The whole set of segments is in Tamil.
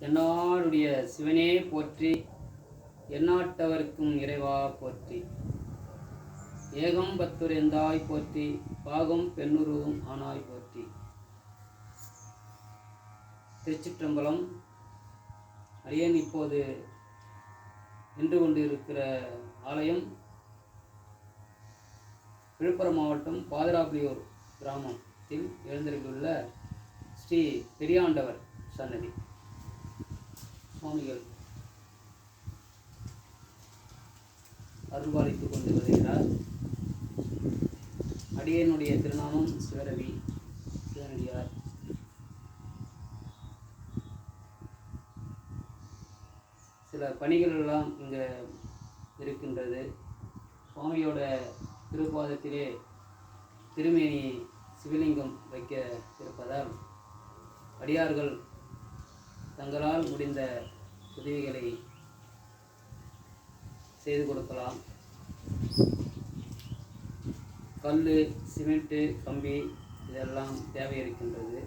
தென்னாடுடைய சிவனே போற்றி எந்நாட்டவர்க்கும் இறைவா போற்றி. ஏகம் பத்துரைந்தாய் போற்றி பாகம் பெண்ணுருவும் ஆனாய் போற்றி. திருச்சிற்றம்பலம் அடியேன் இப்போது நின்று கொண்டு இருக்கிற ஆலயம் விழுப்புரம் மாவட்டம் பாதராபுலியூர் கிராமத்தில் எழுந்திருந்துள்ள ஸ்ரீ பெரியாண்டவர் சன்னதி. சுவாமிகள் அருள்பாலித்துக் கொண்டு வருகிறார் அடியனுடைய திருநாமம் சிவரவி சிவனடியார். சில பணிகள் எல்லாம் இங்கே இருக்கின்றது. சுவாமியோட திருப்பாதத்திலே திருமேனி சிவலிங்கம் வைக்க இருப்பதால் அடியார்கள் தங்களால் முடிந்த உதவிகளை செய்து கொடுக்கலாம். கல் சிமெண்ட்டு கம்பி இதெல்லாம் தேவை இருக்கின்றது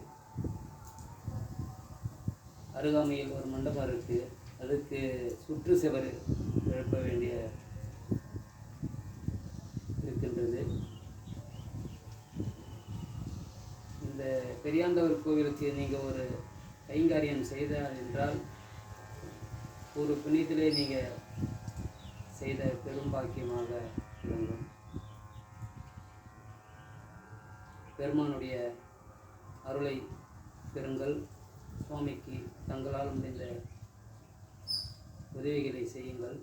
அருகாமையில் ஒரு மண்டபம் இருக்குது அதுக்கு சுற்று சுவர் எழுப்ப வேண்டிய இருக்கின்றது. இந்த பெரியாண்டவர் கோவிலுக்கு நீங்கள் ஒரு கைங்காரியம் செய்தார் என்றால் ஒரு புண்ணியத்திலே நீங்கள் செய்த பெரும்பாக்கியமாக விளங்கும். பெருமானுடைய அருளை பெறுங்கள். சுவாமிக்கு தங்களால் முடிந்த உதவிகளை செய்யுங்கள்.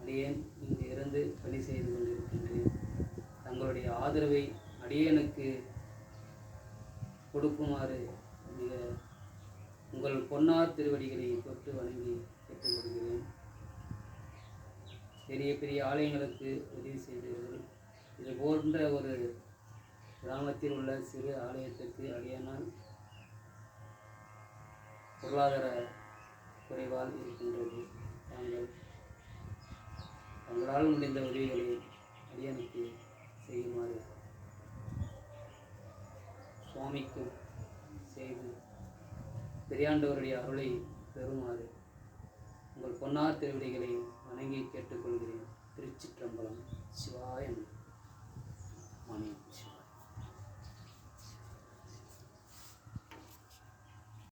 அடியேன் இங்கு இருந்து பணி செய்து கொண்டிருக்கின்றேன். தங்களுடைய ஆதரவை அடியேனுக்கு கொடுக்குமாறு உங்கள் பொன்னார் திருவடிகளை தொட்டு வணங்கி கேட்டுக்கொள்கிறேன். பெரிய பெரிய ஆலயங்களுக்கு உதவி செய்தீர்கள் இது போன்ற ஒரு கிராமத்தில் உள்ள சிறு ஆலயத்திற்கு அடியானால் பொருளாதார குறைவால் இருக்கின்றது. தாங்கள் தங்களால் முடிந்த உதவிகளை அடியனுக்கு செய்யுமாறு சுவாமிக்கும் செய்து பெரியாண்டவருடைய அருளை பெறுமாறு உங்கள் பொன்னார் திருவிடிகளை வணங்கி கேட்டுக்கொள்கிறேன். திருச்சிற்றம்பலம் சிவாயம் மணி சிவாய